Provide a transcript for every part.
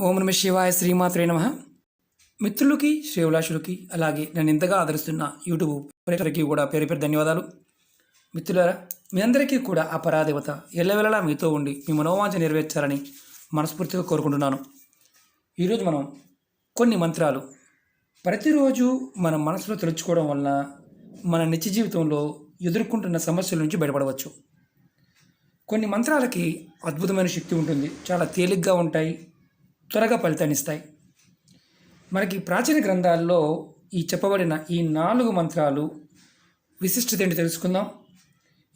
ఓం నమ శివాయ శ్రీమాత్రే నమ. మిత్రులకి శ్రీవిలాసులకి అలాగే నన్ను ఇంతగా ఆదరిస్తున్న యూట్యూబ్ ప్రేక్షకులకి కూడా పేరు పేరు ధన్యవాదాలు. మిత్రులారా మీ అందరికీ కూడా ఆ పరాదేవత ఎల్లవెల్లలా మీతో ఉండి మీ మనోవాంఛ నెరవేర్చాలని మనస్ఫూర్తిగా కోరుకుంటున్నాను. ఈరోజు మనం కొన్ని మంత్రాలు. ప్రతిరోజు మన మనసులో తెలుసుకోవడం వలన మన నిత్య జీవితంలో ఎదుర్కొంటున్న సమస్యల నుంచి బయటపడవచ్చు. కొన్ని మంత్రాలకి అద్భుతమైన శక్తి ఉంటుంది. చాలా తేలిగ్గా ఉంటాయి. త్వరగా ఫలితాన్నిస్తాయి మనకి ప్రాచీన గ్రంథాల్లో ఈ చెప్పబడిన ఈ నాలుగు మంత్రాలు విశిష్టత ఏంటి తెలుసుకుందాం.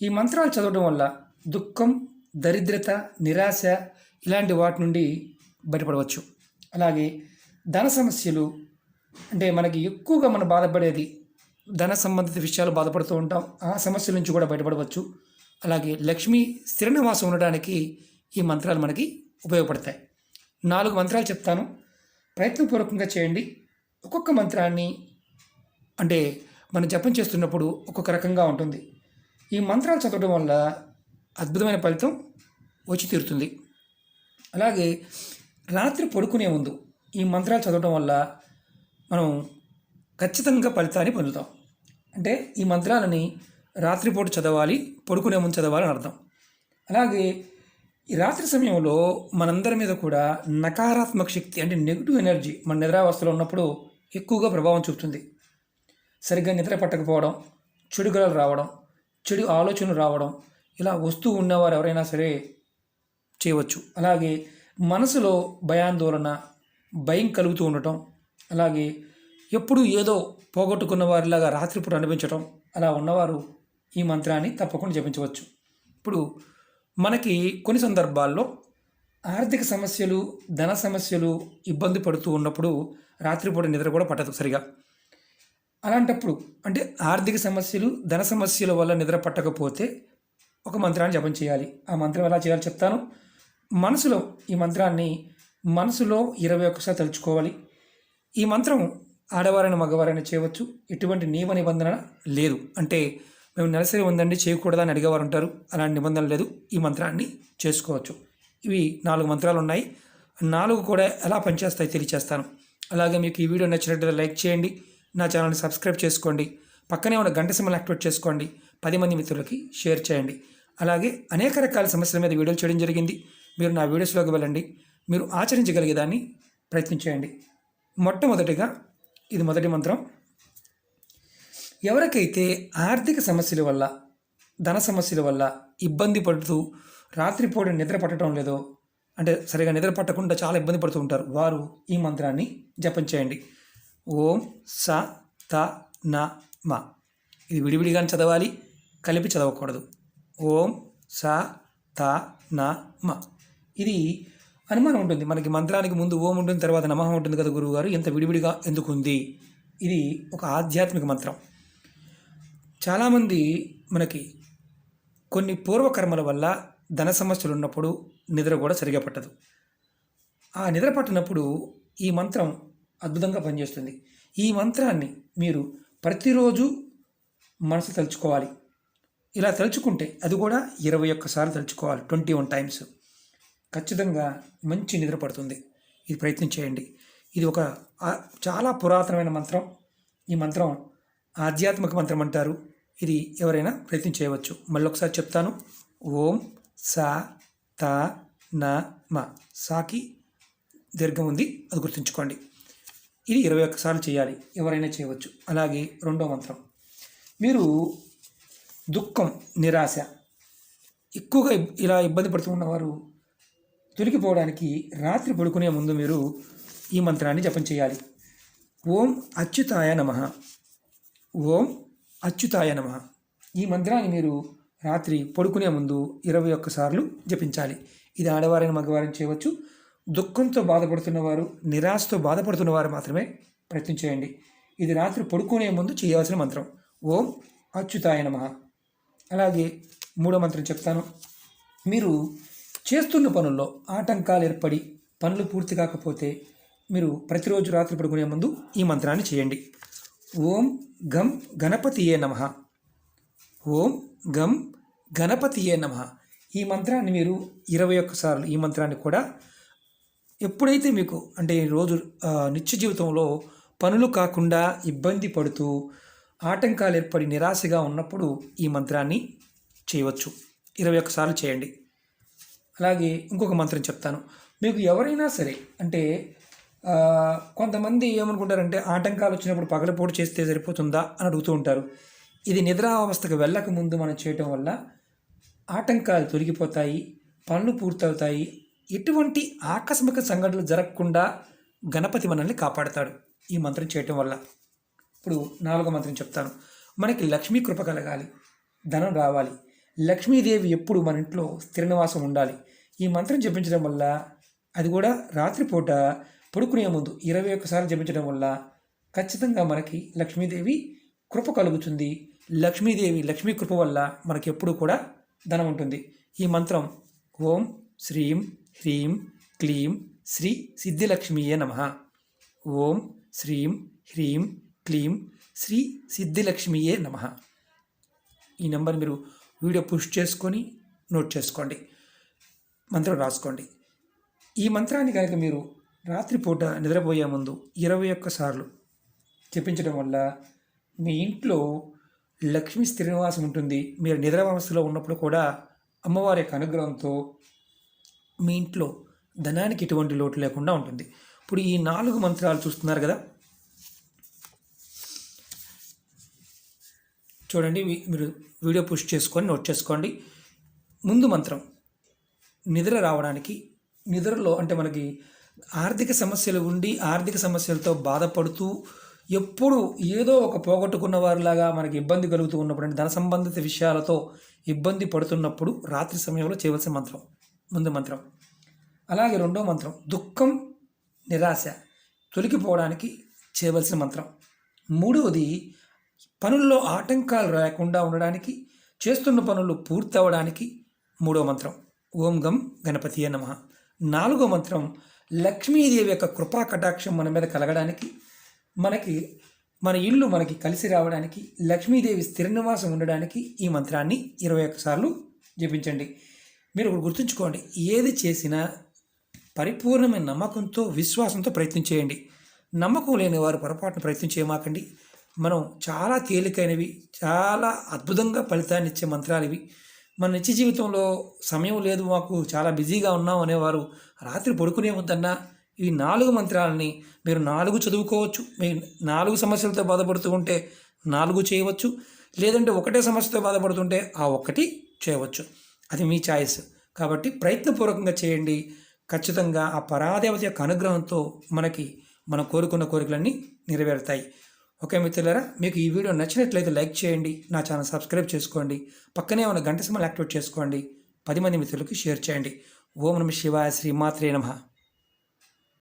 ఈ మంత్రాలు చదవడం వల్ల దుఃఖం దరిద్రత నిరాశ ఇలాంటి వాటి నుండి బయటపడవచ్చు. అలాగే ధన సమస్యలు అంటే మనకి ఎక్కువగా మనం బాధపడేది ధన సంబంధిత విషయాలు బాధపడుతూ ఉంటాం. ఆ సమస్యల నుంచి కూడా బయటపడవచ్చు. అలాగే లక్ష్మి స్థిర నివాసం ఉండడానికి ఈ మంత్రాలు మనకి ఉపయోగపడతాయి. నాలుగు మంత్రాలు చెప్తాను. ప్రయత్నపూర్వకంగా చేయండి. ఒక్కొక్క మంత్రాన్ని అంటే మనం జపం చేస్తున్నప్పుడు ఒక్కొక్క రకంగా ఉంటుంది. ఈ మంత్రాలు చదవడం వల్ల అద్భుతమైన ఫలితం వచ్చి తీరుతుంది. అలాగే రాత్రి పడుకునే ముందు ఈ మంత్రాలు చదవడం వల్ల మనం ఖచ్చితంగా ఫలితాన్ని పొందుతాం. అంటే ఈ మంత్రాలని రాత్రిపూట చదవాలి పడుకునే ముందు చదవాలని అర్థం. అలాగే ఈ రాత్రి సమయంలో మనందరి మీద కూడా నకారాత్మక శక్తి అంటే నెగిటివ్ ఎనర్జీ మన నిద్రావస్థలో ఉన్నప్పుడు ఎక్కువగా ప్రభావం చూపుతుంది. సరిగ్గా నిద్ర పట్టకపోవడం చెడు కలలు రావడం చెడు ఆలోచనలు రావడం ఇలా వస్తూ ఉన్నవారు ఎవరైనా సరే చేయవచ్చు. అలాగే మనసులో భయాందోళన భయం కలుగుతూ ఉండటం అలాగే ఎప్పుడు ఏదో పోగొట్టుకున్న వారిలాగా రాత్రిపూట అనిపించటం అలా ఉన్నవారు ఈ మంత్రాన్ని తప్పకుండా జపించవచ్చు. ఇప్పుడు మనకి కొన్ని సందర్భాల్లో ఆర్థిక సమస్యలు ధన సమస్యలు ఇబ్బంది పడుతూ ఉన్నప్పుడు రాత్రిపూట నిద్ర కూడా పట్టదు సరిగా. అలాంటప్పుడు అంటే ఆర్థిక సమస్యలు ధన సమస్యల వల్ల నిద్ర పట్టకపోతే ఒక మంత్రాన్ని జపం చేయాలి. ఆ మంత్రం ఎలా చేయాలో చెప్తాను. మనసులో ఈ మంత్రాన్ని మనసులో ఇరవై ఒక్కసారి తలుచుకోవాలి. ఈ మంత్రం ఆడవారైన మగవారైనా చేయవచ్చు. ఎటువంటి నియమ నిబంధన లేదు. అంటే మేము నెలసరి ఉందండి చేయకూడదని అడిగేవారు ఉంటారు. అలాంటి నిబంధన లేదు. ఈ మంత్రాన్ని చేసుకోవచ్చు. ఇవి నాలుగు మంత్రాలు ఉన్నాయి. నాలుగు కూడా ఎలా పనిచేస్తాయి తెలియచేస్తాను. అలాగే మీకు ఈ వీడియో నచ్చినట్లయితే లైక్ చేయండి. నా ఛానల్ని సబ్స్క్రైబ్ చేసుకోండి. పక్కనే ఉన్న గంట సిమ్మల్ని యాక్టివేట్ చేసుకోండి. పది మంది మిత్రులకి షేర్ చేయండి. అలాగే అనేక రకాల సమస్యల మీద వీడియోలు చేయడం జరిగింది. మీరు నా వీడియోస్లోకి వెళ్ళండి. మీరు ఆచరించగలిగేదాన్ని ప్రయత్నించేయండి మొట్టమొదటిగా ఇది మొదటి మంత్రం. ఎవరికైతే ఆర్థిక సమస్యల వల్ల ధన సమస్యల వల్ల ఇబ్బంది పడుతూ రాత్రిపూట నిద్ర పట్టడం లేదో అంటే సరిగా నిద్ర పట్టకుండా చాలా ఇబ్బంది పడుతూ ఉంటారు వారు ఈ మంత్రాన్ని జపం చేయండి. ఓం స త న మ. ఇది విడివిడిగా చదవాలి కలిపి చదవకూడదు. ఓం స త న మ. ఇది అనుమానం ఉంటుంది. మనకి మంత్రానికి ముందు ఓం ఉంటుంది తర్వాత నమహం ఉంటుంది కదా గురువుగారు ఇంత విడివిడిగా ఎందుకుంది? ఇది ఒక ఆధ్యాత్మిక మంత్రం. చాలామంది మనకి కొన్ని పూర్వకర్మల వల్ల ధన సమస్యలు ఉన్నప్పుడు నిద్ర కూడా సరిగా పట్టదు. ఆ నిద్ర పట్టినప్పుడు ఈ మంత్రం అద్భుతంగా పనిచేస్తుంది. ఈ మంత్రాన్ని మీరు ప్రతిరోజు మనసు తలుచుకోవాలి. ఇలా తలుచుకుంటే అది కూడా ఇరవై ఒక్కసార్లు తలుచుకోవాలి ట్వంటీ వన్ టైమ్స్. ఖచ్చితంగా మంచి నిద్ర పడుతుంది. ఇది ప్రయత్నం చేయండి. ఇది ఒక చాలా పురాతనమైన మంత్రం. ఈ మంత్రం ఆధ్యాత్మిక మంత్రం అంటారు. ఇది ఎవరైనా ప్రయత్నం చేయవచ్చు. మళ్ళీ ఒకసారి చెప్తాను. ఓం సా త న మ. సాకి దీర్ఘం ఉంది. అది గుర్తుంచుకోండి. ఇది ఇరవై ఒక్కసార్లు చేయాలి. ఎవరైనా చేయవచ్చు. అలాగే రెండో మంత్రం. మీరు దుఃఖం నిరాశ ఎక్కువగా ఇలా ఇబ్బంది పడుతూ ఉన్నవారు తొలగిపోవడానికి రాత్రి పడుకునే ముందు మీరు ఈ మంత్రాన్ని జపం చేయాలి. ఓం అచ్యుతాయ నమ. ఓం అచ్యుతాయ నమ. ఈ మంత్రాన్ని మీరు రాత్రి పడుకునే ముందు ఇరవై ఒక్కసార్లు జపించాలి. ఇది ఆడవారైన మగవారిని చేయవచ్చు. దుఃఖంతో బాధపడుతున్నవారు నిరాశతో బాధపడుతున్నవారు మాత్రమే ప్రయత్నం చేయండి. ఇది రాత్రి పడుకునే ముందు చేయవలసిన మంత్రం. ఓం అచ్యుతాయ నమ. అలాగే మూడో మంత్రం చెప్తాను. మీరు చేస్తున్న పనుల్లో ఆటంకాలు ఏర్పడి పనులు పూర్తి కాకపోతే మీరు ప్రతిరోజు రాత్రి పడుకునే ముందు ఈ మంత్రాన్ని చేయండి. ఓం గం గణపతియే నమ. ఓం గం గణపతియే నమ. ఈ మంత్రాన్ని మీరు ఇరవై ఒక్కసార్లు ఈ మంత్రాన్ని కూడా ఎప్పుడైతే మీకు అంటే రోజు నిత్య జీవితంలో పనులు కాకుండా ఇబ్బంది పడుతూ ఆటంకాలు ఏర్పడి నిరాశగా ఉన్నప్పుడు ఈ మంత్రాన్ని చేయవచ్చు. ఇరవై ఒక్కసార్లు చేయండి. అలాగే ఇంకొక మంత్రం చెప్తాను. మీకు ఎవరైనా సరే అంటే కొంతమంది ఏమనుకుంటారంటే ఆటంకాలు వచ్చినప్పుడు పగలపోటు చేస్తే సరిపోతుందా? అని అడుగుతూ ఉంటారు. ఇది నిద్రావస్థకు వెళ్ళక ముందు మనం చేయటం వల్ల ఆటంకాలు తొలగిపోతాయి పనులు పూర్తవుతాయి. ఎటువంటి ఆకస్మిక సంఘటనలు జరగకుండా గణపతి మనల్ని కాపాడతాడు ఈ మంత్రం చేయటం వల్ల. ఇప్పుడు నాలుగో మంత్రం చెప్తాను. మనకి లక్ష్మీ కృప కలగాలి ధనం రావాలి. లక్ష్మీదేవి ఎప్పుడు మన ఇంట్లో స్థిర నివాసం ఉండాలి. ఈ మంత్రం జపించడం వల్ల అది కూడా రాత్రిపూట పడుకునే ముందు ఇరవై ఒక్కసార్లు జపించడం వల్ల ఖచ్చితంగా మనకి లక్ష్మీదేవి కృప కలుగుతుంది. లక్ష్మీదేవి లక్ష్మీ కృప వల్ల మనకి ఎప్పుడు కూడా ధనం ఉంటుంది. ఈ మంత్రం ఓం శ్రీం హ్రీం క్లీం శ్రీ సిద్ధిలక్ష్మీయే నమ. ఓం శ్రీం హ్రీం క్లీం శ్రీ సిద్ధిలక్ష్మీయే నమ. ఈ నెంబర్ మీరు వీడియో పుష్ చేసుకొని నోట్ చేసుకోండి. మంత్రం రాసుకోండి. ఈ మంత్రాన్ని కనుక మీరు రాత్రిపూట నిద్రపోయే ముందు ఇరవై ఒక్క సార్లు జపించడం వల్ల మీ ఇంట్లో లక్ష్మీ శ్రీనివాసం ఉంటుంది. మీరు నిద్రావస్థలో ఉన్నప్పుడు కూడా అమ్మవారి యొక్క అనుగ్రహంతో మీ ఇంట్లో ధనానికి ఎటువంటి లోటు లేకుండా ఉంటుంది. ఇప్పుడు ఈ నాలుగు మంత్రాలు చూస్తున్నారు కదా? చూడండి మీరు వీడియో పుష్ చేసుకొని నోట్ చేసుకోండి. ముందు మంత్రం నిద్ర రావడానికి నిద్రలో అంటే మనకి ఆర్థిక సమస్యలు ఉండి ఆర్థిక సమస్యలతో బాధపడుతూ ఎప్పుడు ఏదో ఒక పోగొట్టుకున్న వారిలాగా మనకి ఇబ్బంది కలుగుతూ ఉన్నప్పుడు అంటే ధన సంబంధిత విషయాలతో ఇబ్బంది పడుతున్నప్పుడు రాత్రి సమయంలో చేయవలసిన మంత్రం. ముందు మంత్రం. అలాగే రెండో మంత్రం. దుఃఖం నిరాశ తొలగిపోవడానికి చేయవలసిన మంత్రం. మూడవది పనుల్లో ఆటంకాలు రాకుండా ఉండడానికి చేస్తున్న పనులు పూర్తవడానికి మూడో మంత్రం. ఓం గం గణపతియే నమ. నాలుగో మంత్రం లక్ష్మీదేవి యొక్క కృపా కటాక్షం మన మీద కలగడానికి మనకి మన ఇల్లు మనకి కలిసి రావడానికి లక్ష్మీదేవి స్థిర నివాసం ఉండడానికి ఈ మంత్రాన్ని ఇరవై ఒక్కసార్లు జపించండి. మీరు ఒకటి గుర్తుంచుకోండి ఏది చేసినా పరిపూర్ణమైన నమ్మకంతో విశ్వాసంతో ప్రయత్నం చేయండి. నమ్మకం లేని వారు పొరపాటున ప్రయత్నం చేయమాకండి. మనం చాలా తేలికైనవి చాలా అద్భుతంగా ఫలితాన్ని ఇచ్చే మంత్రాలు ఇవి. మన నిత్య జీవితంలో సమయం లేదు మాకు చాలా బిజీగా ఉన్నాం అనేవారు రాత్రి పడుకునే వద్దన్నా ఈ నాలుగు మంత్రాలని మీరు నాలుగు చదువుకోవచ్చు. మీ నాలుగు సమస్యలతో బాధపడుతూ ఉంటే నాలుగు చేయవచ్చు. లేదంటే ఒకటే సమస్యతో బాధపడుతుంటే ఆ ఒక్కటి చేయవచ్చు. అది మీ ఛాయిస్. కాబట్టి ప్రయత్నపూర్వకంగా చేయండి. ఖచ్చితంగా ఆ పరాదేవత యొక్క అనుగ్రహంతో మనకి మనం కోరుకున్న కోరికలన్నీ నెరవేరుతాయి. ఓకే మిత్రులారా మీకు ఈ వీడియో నచ్చినట్లయితే లైక్ చేయండి నా ఛానల్ సబ్స్క్రైబ్ చేసుకోండి పక్కనే ఉన్న గంట సింబల్ యాక్టివేట్ చేసుకోండి పది మంది మిత్రులకు షేర్ చేయండి. ఓం నమ శివాయ శ్రీమాత్రే నమః.